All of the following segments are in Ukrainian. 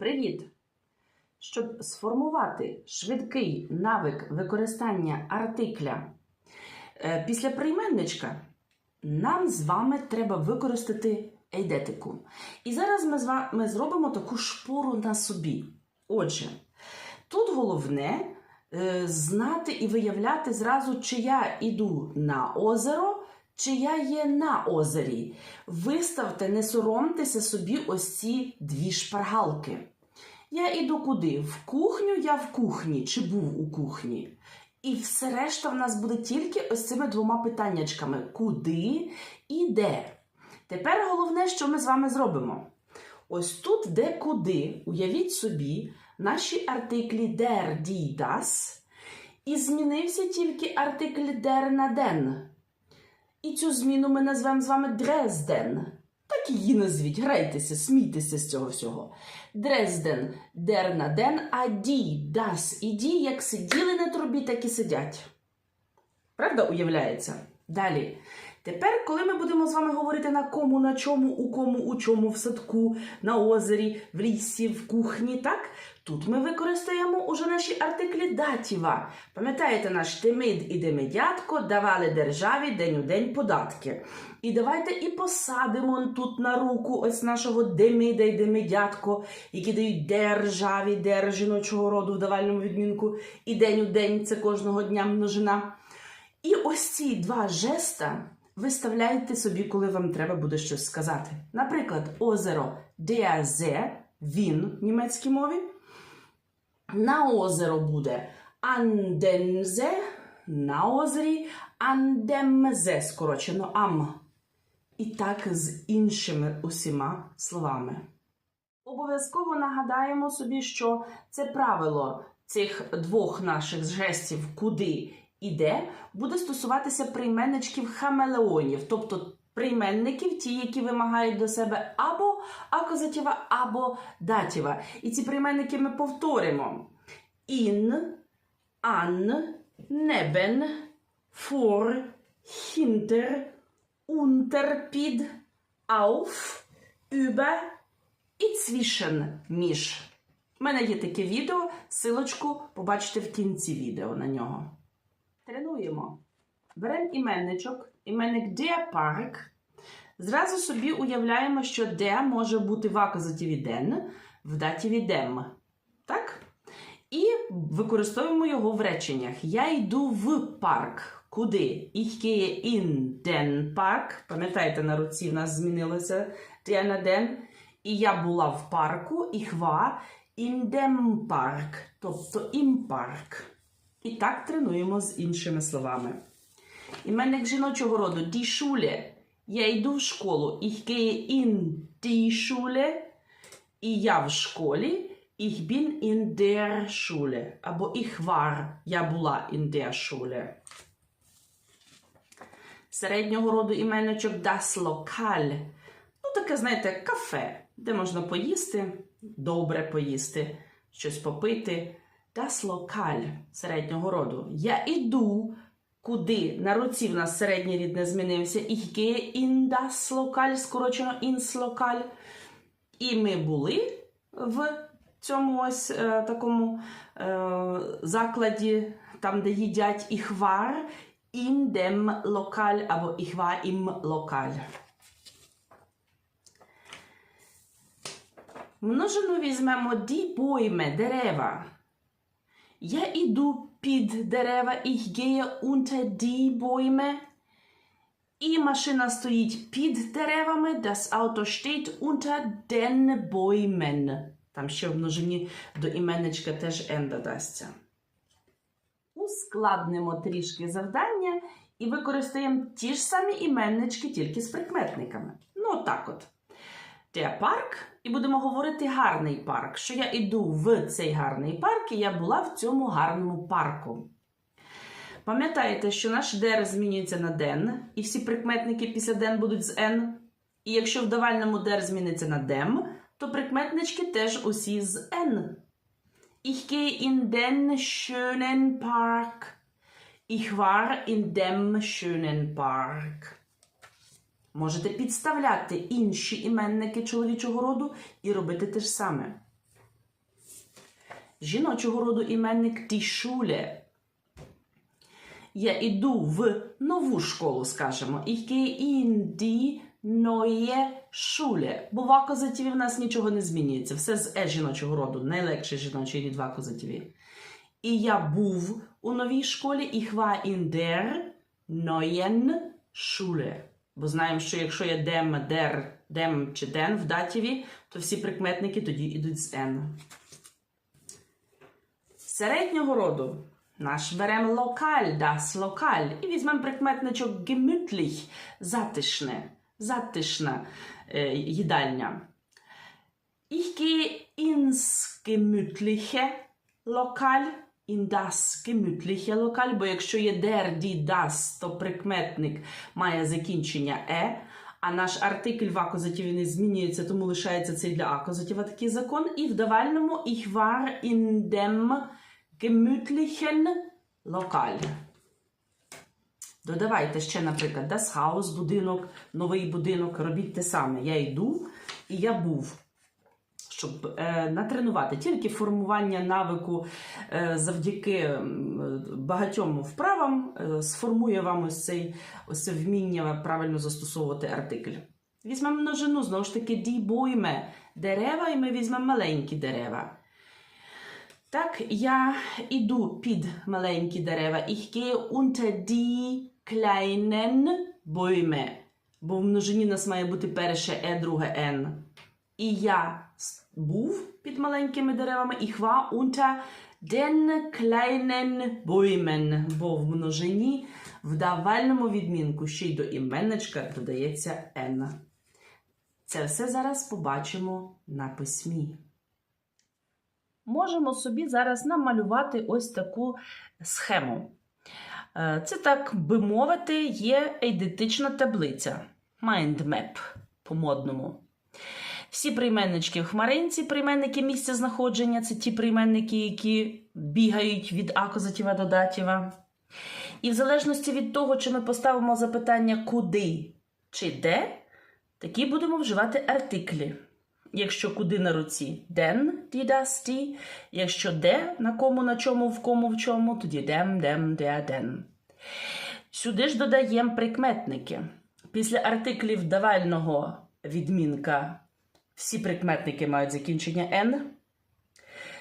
Привіт! Щоб сформувати швидкий навик використання артикля е, після прийменничка, нам з вами треба використати ейдетику. І зараз ми з вами зробимо таку шпору на собі. Отже, тут головне е, знати і виявляти зразу, чи я іду на озеро, чи я є на озері. Виставте, не соромтеся собі ось ці дві шпаргалки. Я іду куди? В кухню, я в кухні, чи був у кухні. І все решта в нас буде тільки ось цими двома питаннячками: куди і де. Тепер головне, що ми з вами зробимо. Ось тут, де куди, уявіть собі, наші артиклі der, die, das, і змінився тільки артикль der на den. І цю зміну ми назвемо з вами Дрезден. Так її назвіть, грайтеся, смійтеся з цього всього. Дрезден, дер на ден, а ді, дас і ді, як сиділи на трубі, так і сидять. Правда, уявляється? Далі. Тепер, коли ми будемо з вами говорити на кому, на чому, у кому, у чому, в садку, на озері, в лісі, в кухні, так? Тут ми використаємо уже наші артиклі датіва. Пам'ятаєте, наш темид і демедятко давали державі день у день податки. І давайте і посадимо тут на руку ось нашого демида і демедятко, які дають державі, дер жіночого роду в давальному відмінку, і день у день це кожного дня множина. І ось ці два жеста виставляйте собі, коли вам треба буде щось сказати. Наприклад, озеро der він в німецькій мові. На озеро буде See, на озері, See, скорочено ам. І так з іншими усіма словами. Обов'язково нагадаємо собі, що це правило цих двох наших жестів куди і де буде стосуватися прийменничків хамелеонів, тобто прийменників, ті, які вимагають до себе або акузатіва, або датіва. І ці прийменники ми повторимо: in, an, neben, vor, hinter, unter, під, auf, über і zwischen, між. У мене є таке відео, силочку побачите в кінці відео на нього. Тренуємо. Беремо іменничок, іменник der Park. Зразу собі уявляємо, що де може бути в акузативі den, в датіві dem. Так? І використовуємо його в реченнях. Я йду в парк. Куди? Ich gehe in den Park. Пам'ятаєте, на руці в нас змінилося der на den. І я була в парку, ich war in dem Park, тобто im парк. І так тренуємо з іншими словами. Іменник жіночого роду die Schule. Я йду в школу. Ich gehe in die Schule. І я в школі. Ich bin in der Schule. Або ich war. Я була in der Schule. Середнього роду іменничок das Lokal. Ну, таке, знаєте, кафе, де можна поїсти, добре поїсти, щось попити. Lokal середнього роду. Я іду куди? На руці в нас середній рід не змінився. Gehe in das Lokal, скорочено Lokal. І ми були в цьому ось е, такому е, закладі, там, де їдять in dem Lokal або war im Lokal. Множину візьмемо Bäume, дерева. Я іду під дерева, ich gehe unter die Bäume. І машина стоїть під деревами, das Auto steht unter den Bäumen. Там ще в множині до іменничка теж n додасться. Ускладнимо трішки завдання і використаємо ті ж самі іменнички, тільки з прикметниками. Ну, так от. Der парк, і будемо говорити гарний парк. Що я йду в цей гарний парк, і я була в цьому гарному парку. Пам'ятаєте, що наш der змінюється на den, і всі прикметники після den будуть з n. І якщо в давальному der зміниться на dem, то прикметнички теж усі з n. Ich gehe in den schönen Park. Ich war in dem schönen Park. Можете підставляти інші іменники чоловічого роду і робити те ж саме. жіночого роду іменник Schule. Я іду в нову школу, скажемо. In die neue Schule. Бо в акузативі в нас нічого не змінюється. Все з е жіночого роду. Найлегший жіночий рід в акузативі. І я був у новій школі. War in der neuen Schule. Бо знаємо, що якщо є dem, der, dem чи den в датіві, то всі прикметники тоді йдуть з n. Середнього роду наш беремо локаль, das локаль, і візьмемо прикметничок gemütlich, затишне, затишна е, їдальня. Ich gehe ins gemütliche Lokal, in das gemütliche Lokal, бо якщо є der, die, das, то прикметник має закінчення е, а наш артикль в акузативі не змінюється, тому лишається цей для акузатива такий закон. І в давальному ich war in dem gemütlichen Lokal. Додавайте ще, наприклад, das Haus, будинок, новий будинок. Робіть те саме. Я йду і я був. Щоб е, натренувати тільки формування навику е, завдяки багатьом вправам е, сформує вам ось, цей, ось це вміння правильно застосовувати артикль. Візьмемо множину, знову ж таки, Bäume, дерева, і ми візьмемо маленькі дерева. Так, я іду під маленькі дерева. Ich gehe unter die kleinen Bäume. Бо в множині нас має бути перше е, друге n. І я був під маленькими деревами. Ich war unter den kleinen Bäumen. Бо в множині в давальному відмінку ще й до іменничка додається n. Це все зараз побачимо на письмі. Можемо собі зараз намалювати ось таку схему. Е, Це, так би мовити, є ейдетична таблиця. Mindmap по-модному. Всі прийменнички в хмаринці, прийменники місця знаходження це ті прийменники, які бігають від акузатіва до датіва. І в залежності від того, чи ми поставимо запитання куди чи де, такі будемо вживати артиклі. Якщо куди на руці das, die. Якщо де, на кому, на чому, в кому, в чому, тоді dem, dem, der, den. Сюди ж додаємо прикметники. Після артиклів давального відмінка всі прикметники мають закінчення n.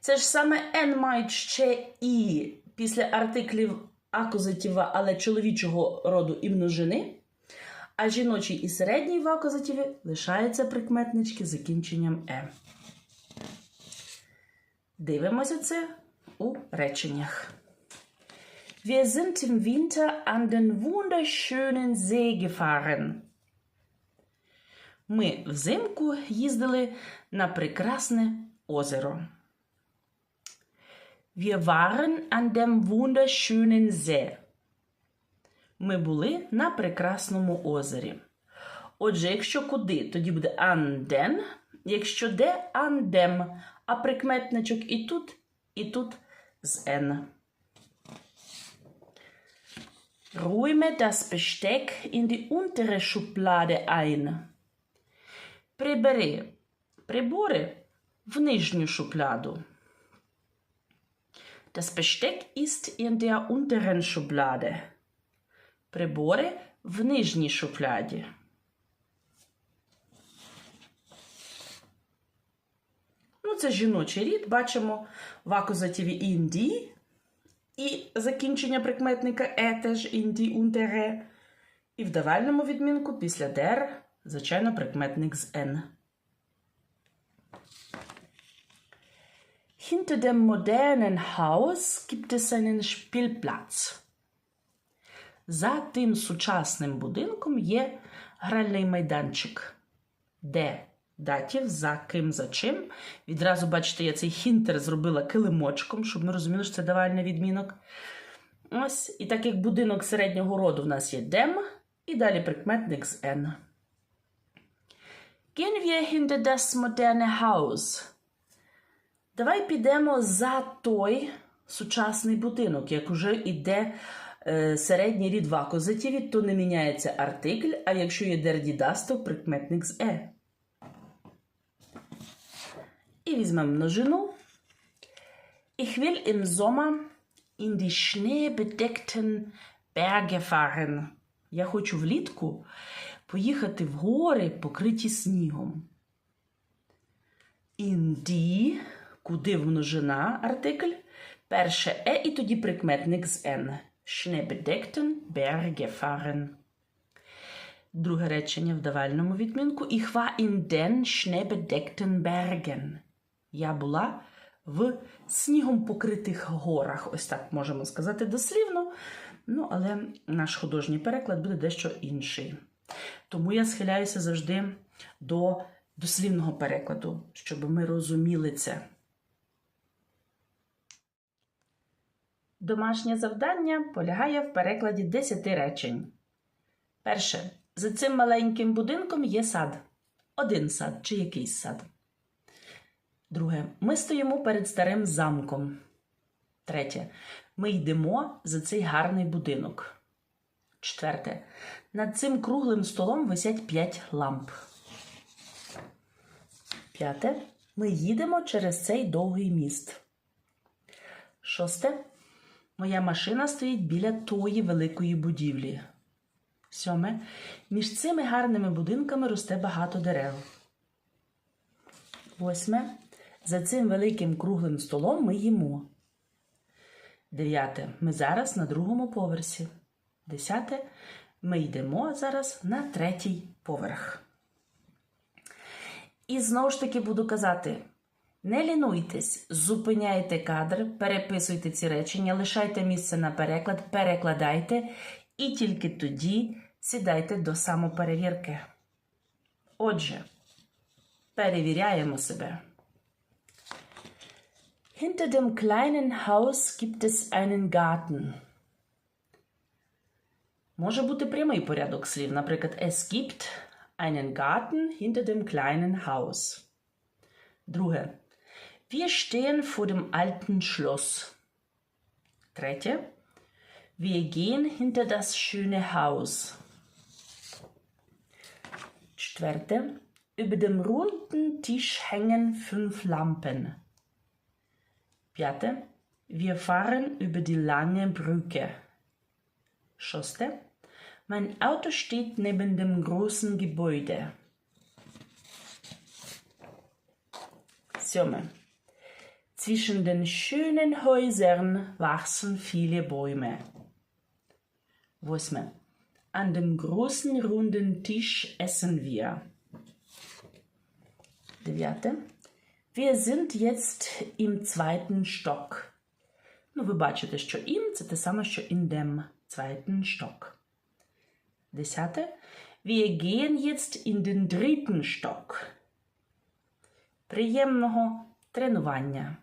Це ж саме n мають ще і після артиклів акузатива, але чоловічого роду і множини. А жіночий і середній в акузативі лишаються прикметнички закінченням е. Дивимося це у реченнях. Wir sind im Winter an den wunderschönen See gefahren. Ми взимку їздили на прекрасне озеро. Wir waren an dem wunderschönen See. Ми були на прекрасному озері. Отже, якщо куди, тоді буде an den, якщо де an dem, а прикметничок і тут, і тут з n. Räume das Besteck in die untere Schublade ein. Прибери прибори в нижню шухляду. Das Besteck ist in der unteren Schublade. Прибори в нижній шухляді. Ну, це жіночий рід. Бачимо в акузативі інді. І закінчення прикметника е теж інді унтере. І в давальному відмінку після дер, звичайно, прикметник з n. Hinter dem modernen Haus gibt es einen Spielplatz. За тим сучасним будинком є гральний майданчик. Де датів, за ким, за чим. Відразу, бачите, я цей хінтер зробила килимочком, щоб ми розуміли, що це давальний відмінок. Ось, і так як будинок середнього роду в нас є дем, і далі прикметник з N. Gehen wir hinter das moderne Haus. Давай підемо за той сучасний будинок. Як уже йде е, середній рід в акузативі, то не міняється артикль, а якщо є дердідас, то прикметник з е. І візьмемо множину. Ich will im Sommer in die schneebedeckten Berge fahren. Я хочу влітку поїхати в гори, покриті снігом. Die, куди в множина артикль, перше е і тоді прикметник з n. Schneebedeckten Berge fahren. Друге речення в давальному відмінку. Ich war in den schneebedeckten Bergen. Я була в снігом покритих горах. Ось так можемо сказати дослівно. Ну, але наш художній переклад буде дещо інший. Тому я схиляюся завжди до дослівного перекладу, щоб ми розуміли це. Домашнє завдання полягає в перекладі 10 речень. Перше. За цим маленьким будинком є сад. Один сад чи якийсь сад. Друге. Ми стоїмо перед старим замком. Третє. Ми йдемо за цей гарний будинок. Четверте. Над цим круглим столом висять п'ять ламп. П'яте. Ми їдемо через цей довгий міст. Шосте. Моя машина стоїть біля тої великої будівлі. Сьоме. Між цими гарними будинками росте багато дерев. Восьме. За цим великим круглим столом ми їмо. Дев'яте. Ми зараз на другому поверсі. Десяте. Ми йдемо зараз на третій поверх. І знову ж таки буду казати: не лінуйтесь, зупиняйте кадр, переписуйте ці речення, лишайте місце на переклад, перекладайте і тільки тоді сідайте до самоперевірки. Отже, перевіряємо себе. Hinter dem kleinen Haus gibt es einen Garten. Може бути прямий порядок слів. Наприклад, es gibt einen Garten hinter dem kleinen Haus. Друге. Wir stehen vor dem alten Schloss. Третє. Wir gehen hinter das schöne Haus. Четверте. Über dem runden Tisch hängen fünf Lampen. Piąte. Wir fahren über die lange Brücke. Szóste. Mein Auto steht neben dem großen Gebäude. Siódme. Zwischen den schönen Häusern wachsen viele Bäume. Восьme. An dem großen runden Tisch essen wir. Дев'яте. Wir sind jetzt im zweiten Stock. Ну, ви бачите, що im – це те саме, що in dem zweiten Stock. Десяте. Wir gehen jetzt in den dritten Stock. Приємного тренування.